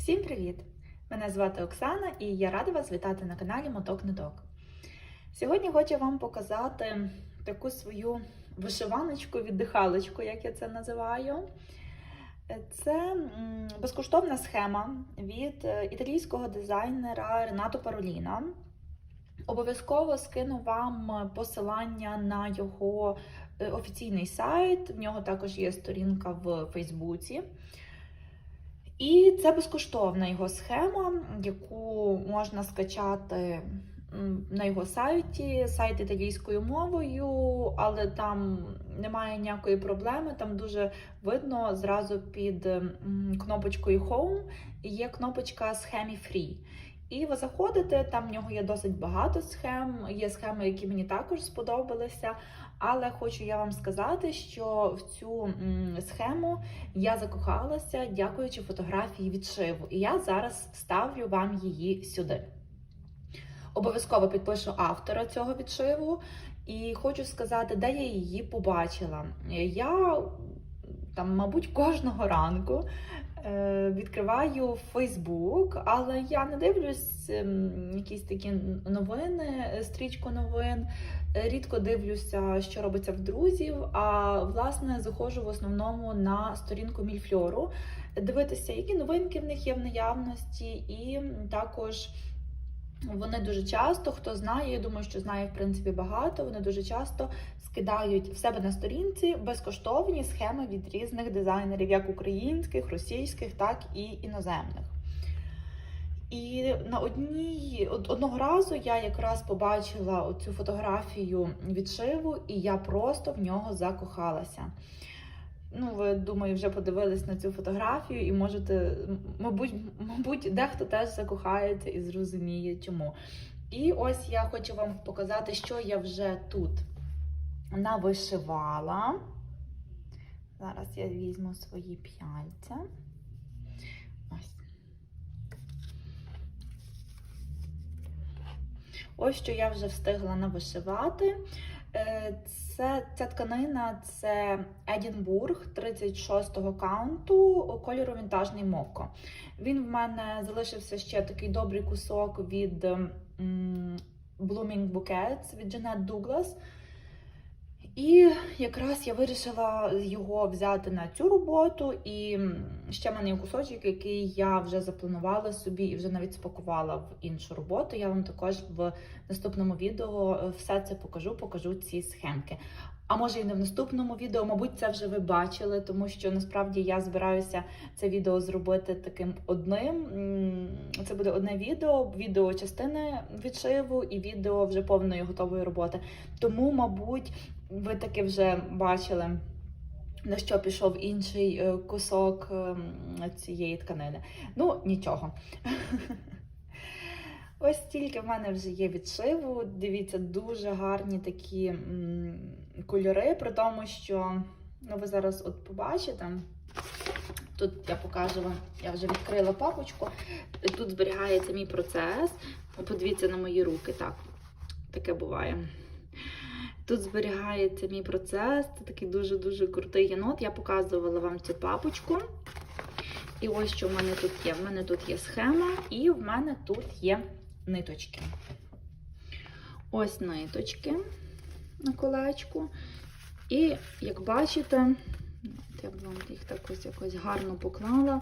Всім привіт! Мене звати Оксана і я рада вас вітати на каналі Моток Ниток. Сьогодні хочу вам показати таку свою вишиваночку, віддихалочку, як я це називаю. Це безкоштовна схема від е, італійського дизайнера Ренато Пароліна. Обов'язково скину вам посилання на його е, офіційний сайт. В нього також є сторінка в Фейсбуці. І це безкоштовна його схема, яку можна скачати на його сайті, сайт італійською мовою, але там немає ніякої проблеми. Там дуже видно зразу під кнопочкою Home є кнопочка схемі Free. І ви заходите, там в нього є досить багато схем. Є схеми, які мені також сподобалися. Але хочу я вам сказати, що в цю схему я закохалася, дякуючи фотографії відшиву. І я зараз ставлю вам її сюди. Обов'язково підпишу автора цього відшиву. І хочу сказати, де я її побачила. Я там, мабуть, кожного ранку відкриваю Фейсбук, але я не дивлюсь ем, якісь такі новини, е, стрічку новин. Е, Рідко дивлюся, що робиться в друзів. А власне заходжу в основному на сторінку Мільфльору, дивитися, які новинки в них є в наявності, і також. Вони дуже часто, хто знає, я думаю, що знає в принципі багато. Вони дуже часто скидають в себе на сторінці безкоштовні схеми від різних дизайнерів, як українських, російських, так і іноземних. І на одній одного разу я якраз побачила цю фотографію відшиву, і я просто в нього закохалася. Ну, ви думаю, вже подивились на цю фотографію, і можете, мабуть, мабуть, дехто теж закохається і зрозуміє, чому. І ось я хочу вам показати, що я вже тут навишивала. Зараз я візьму свої п'яльця. Ось. Ось що я вже встигла навишивати. Е, Це, ця тканина це Едінбург 36-го каунту кольору вінтажний моко. Він в мене залишився ще такий добрий кусок від Blooming Bouquets від Джанет Douglas. І якраз я вирішила його взяти на цю роботу. І ще в мене є кусочок, який я вже запланувала собі і вже навіть спакувала в іншу роботу. Я вам також в наступному відео е, все це покажу, покажу ці схемки. А може і не в наступному відео, мабуть, це вже ви бачили, тому що насправді я збираюся це відео зробити таким одним. Це буде одне відео, відео частини відшиву і відео вже повної готової роботи. Тому, мабуть, ви таки вже бачили. На що пішов інший е, кусок ем, цієї тканини. Ну, нічого. Ось стільки в мене вже є відшиву. Дивіться, дуже гарні такі кольори, при тому, що ну, ви зараз от побачите. Тут я покажу вам, я вже відкрила папочку. Тут зберігається мій процес. Подивіться на мої руки. Так, таке буває. Тут зберігається мій процес. Це такий дуже-дуже крутий єнот. Я показувала вам цю папочку. І ось що в мене тут є. В мене тут є схема, і в мене тут є ниточки. Ось ниточки на колечку. І, як бачите, я б вам їх так ось якось гарно поклала.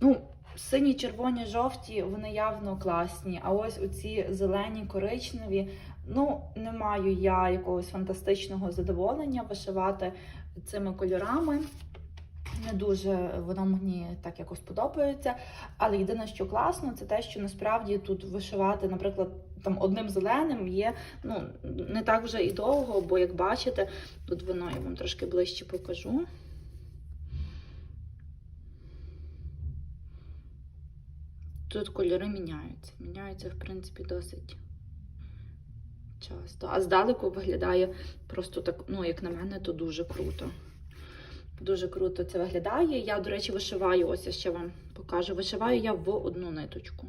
Ну, сині, червоні, жовті, вони явно класні. А ось оці зелені, коричневі. Ну, не маю я якогось фантастичного задоволення вишивати цими кольорами. Не дуже воно мені так якось подобається. Але єдине, що класно, це те, що насправді тут вишивати, наприклад, там одним зеленим є ну, не так вже і довго, бо як бачите, тут воно я вам трошки ближче покажу. Тут кольори міняються. Міняються, в принципі, досить часто. А здалеку виглядає просто так, ну, як на мене, то дуже круто. Дуже круто це виглядає. Я, до речі, вишиваю, ось я ще вам покажу. Вишиваю я в одну ниточку.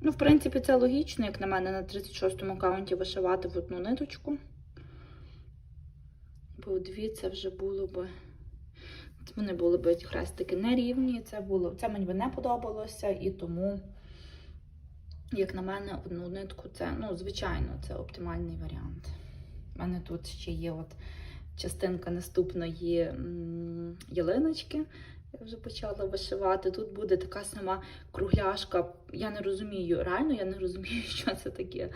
Ну, в принципі, це логічно, як на мене, на 36-му аккаунті вишивати в одну ниточку. би дві, це вже було би. Вони були б хрестики нерівні. Це було, це мені би не подобалося, і тому, як на мене, одну нитку це, ну, звичайно, це оптимальний варіант. У мене тут ще є от частинка наступної ялиночки. Я вже почала вишивати. Тут буде така сама кругляшка. Я не розумію, реально я не розумію, що це таке.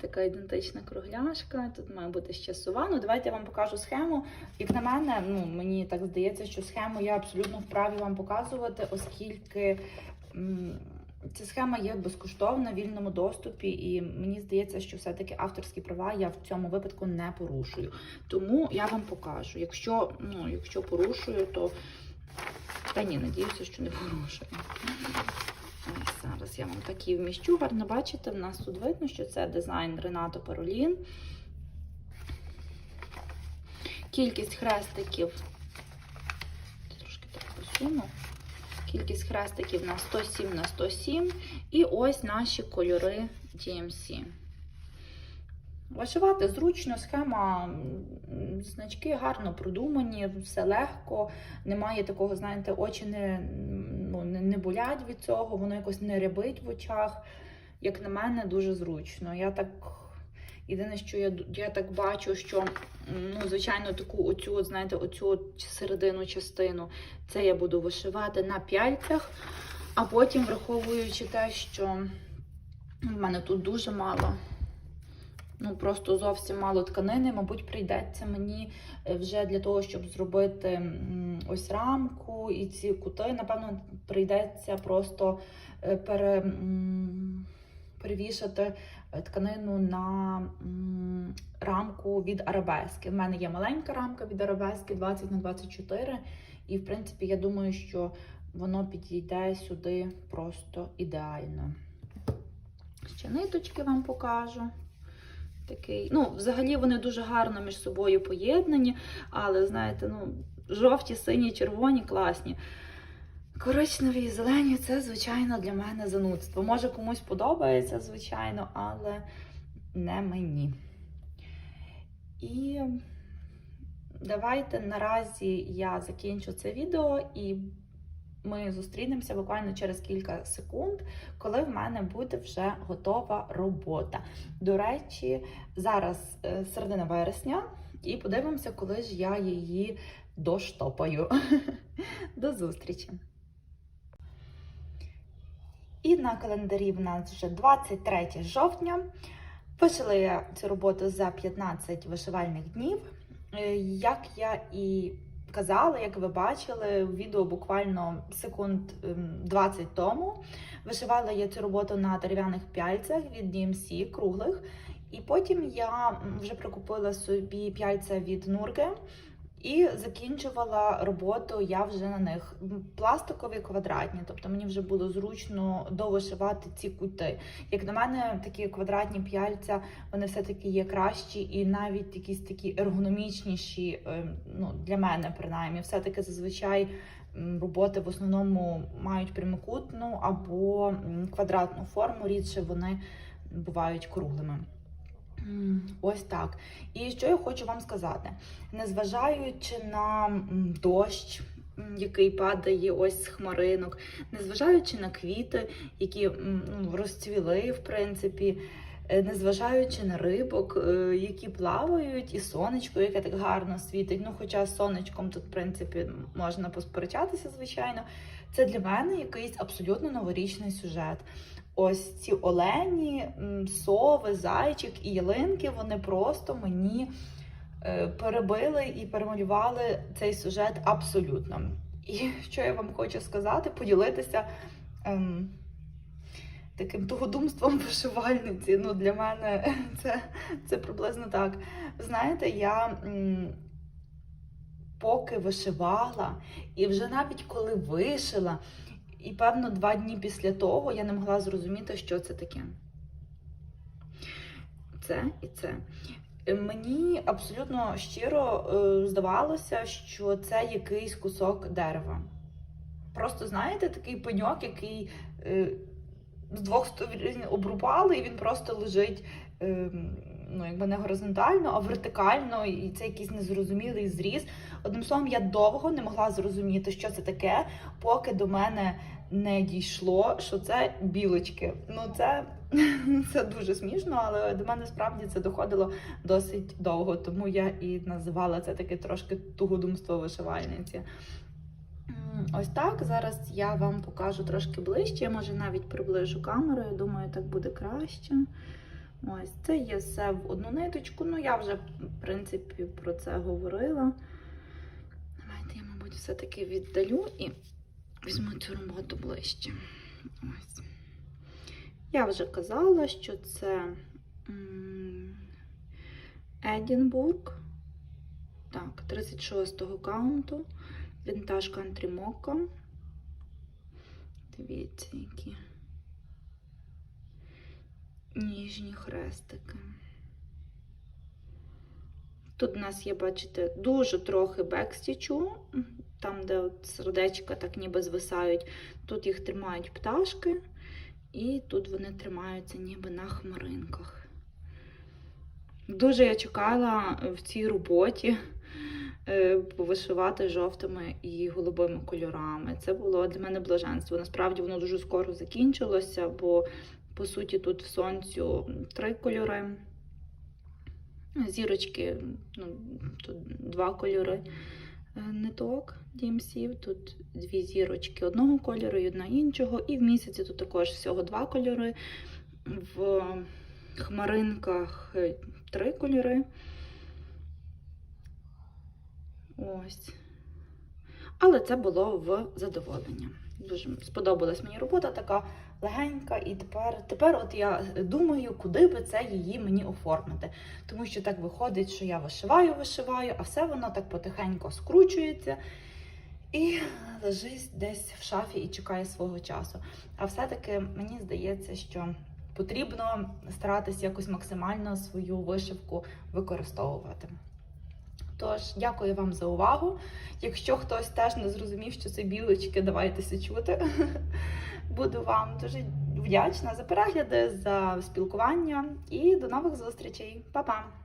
Така ідентична кругляшка. Тут має бути ще сова. Ну, давайте я вам покажу схему. Як на мене, ну мені так здається, що схему я абсолютно вправі вам показувати, оскільки ця схема є безкоштовна в вільному доступі, і мені здається, що все-таки авторські права я в цьому випадку не порушую. Тому я вам покажу. Якщо, ну, якщо порушую, то та ні, надіюся, що не порушую. Ось зараз я вам такі вміщу. Гарно бачите, в нас тут видно, що це дизайн Ренато Паролін. Кількість хрестиків. Трошки так посуну. Кількість хрестиків на 107 на 107. І ось наші кольори DMC. Вишивати зручно, схема, значки гарно продумані, все легко, немає такого, знаєте, очі не, ну, не, болять від цього, воно якось не рябить в очах. Як на мене, дуже зручно. Я так. Єдине, що я, я так бачу, що, ну, звичайно, таку оцю, знаєте, оцю середину частину, це я буду вишивати на пяльцях, а потім, враховуючи те, що в мене тут дуже мало ну просто зовсім мало тканини. Мабуть, прийдеться мені е, вже для того, щоб зробити ось рамку і ці кути. Напевно, прийдеться просто е, пере, перевішати тканину на рамку від арабески. В мене є маленька рамка від арабески 20 на 24 і в принципі я думаю, що воно підійде сюди просто ідеально. Ще ниточки вам покажу. Такий, ну, взагалі вони дуже гарно між собою поєднані, але, знаєте, ну, жовті, сині, червоні, класні. Коричневі і зелені це, звичайно, для мене занудство. Може, комусь подобається, звичайно, але не мені. І давайте наразі я закінчу це відео і ми зустрінемося буквально через кілька секунд, коли в мене буде вже готова робота. До речі, зараз е, середина вересня, і подивимося, коли ж я її доштопаю. До зустрічі! І на календарі в нас вже 23 жовтня. Вишила я цю роботу за 15 вишивальних днів. Е, Як я і казала, як ви бачили, відео буквально секунд ем, 20 тому. Вишивала я цю роботу на дерев'яних пяльцях від DMC круглих. І потім я вже прикупила собі пяльця від Нурги і закінчувала роботу я вже на них. Пластикові квадратні, тобто мені вже було зручно довишивати ці кути. Як на мене, такі квадратні п'яльця, вони все-таки є кращі і навіть якісь такі ергономічніші, е, ну, для мене принаймні, все-таки зазвичай роботи в основному мають прямокутну або квадратну форму, рідше вони бувають круглими. Ось так. І що я хочу вам сказати? Незважаючи на дощ, який падає ось з хмаринок, незважаючи на квіти, які ну, розцвіли, в принципі, е, незважаючи на рибок, е, які плавають, і сонечко, яке так гарно світить. Ну, хоча з сонечком тут, в принципі, можна посперечатися, звичайно. Це для мене якийсь абсолютно новорічний сюжет. Ось ці олені, сови, зайчик і ялинки, вони просто мені е, перебили і перемалювали цей сюжет абсолютно. І що я вам хочу сказати, поділитися ем, таким тугодумством вишивальниці. Ну, для мене це, це приблизно так. Знаєте, я. м, Поки вишивала, і вже навіть коли вишила, і певно два дні після того я не могла зрозуміти, що це таке. Це і це. Мені абсолютно щиро е, здавалося, що це якийсь кусок дерева. Просто, знаєте, такий пеньок, який е, з двох сторін обрубали, і він просто лежить е, ну, якби не горизонтально, а вертикально, і це якийсь незрозумілий зріз. Одним словом, я довго не могла зрозуміти, що це таке, поки до мене не дійшло, що це білочки. Ну, це, це дуже смішно, але до мене справді це доходило досить довго, тому я і називала це таке трошки тугодумство вишивальниці. Ось так. Зараз я вам покажу трошки ближче. Я може навіть приближу камерою. Думаю, так буде краще. Ось це є все в одну ниточку. Ну, я вже, в принципі, про це говорила. Давайте я, мабуть, все-таки віддалю і візьму цю роботу ближче. Ось. Я вже казала, що це Едінбург. Так, 36-го каунту. Вінтаж Country Mocha. Дивіться, які ніжні хрестики. Тут у нас є, бачите, дуже трохи бекстічу, там, де от сердечка так ніби звисають. Тут їх тримають пташки, і тут вони тримаються ніби на хмаринках. Дуже я чекала в цій роботі е, повишивати жовтими і голубими кольорами. Це було для мене блаженство. Насправді воно дуже скоро закінчилося, бо по суті тут в сонцю три кольори. Зірочки, ну, тут два кольори ниток DMC, тут дві зірочки одного кольору і одна іншого. І в місяці тут також всього два кольори. В хмаринках е, три кольори. Ось. Але це було в задоволення. Дуже сподобалась мені робота така легенька, і тепер, тепер от я думаю, куди би це її мені оформити. Тому що так виходить, що я вишиваю, вишиваю, а все воно так потихеньку скручується і лежить десь в шафі і чекає свого часу. А все-таки мені здається, що потрібно старатися якось максимально свою вишивку використовувати. Тож, дякую вам за увагу. Якщо хтось теж не зрозумів, що це білочки, давайтеся чути. Буду вам дуже вдячна за перегляди, за спілкування і до нових зустрічей. Па-па!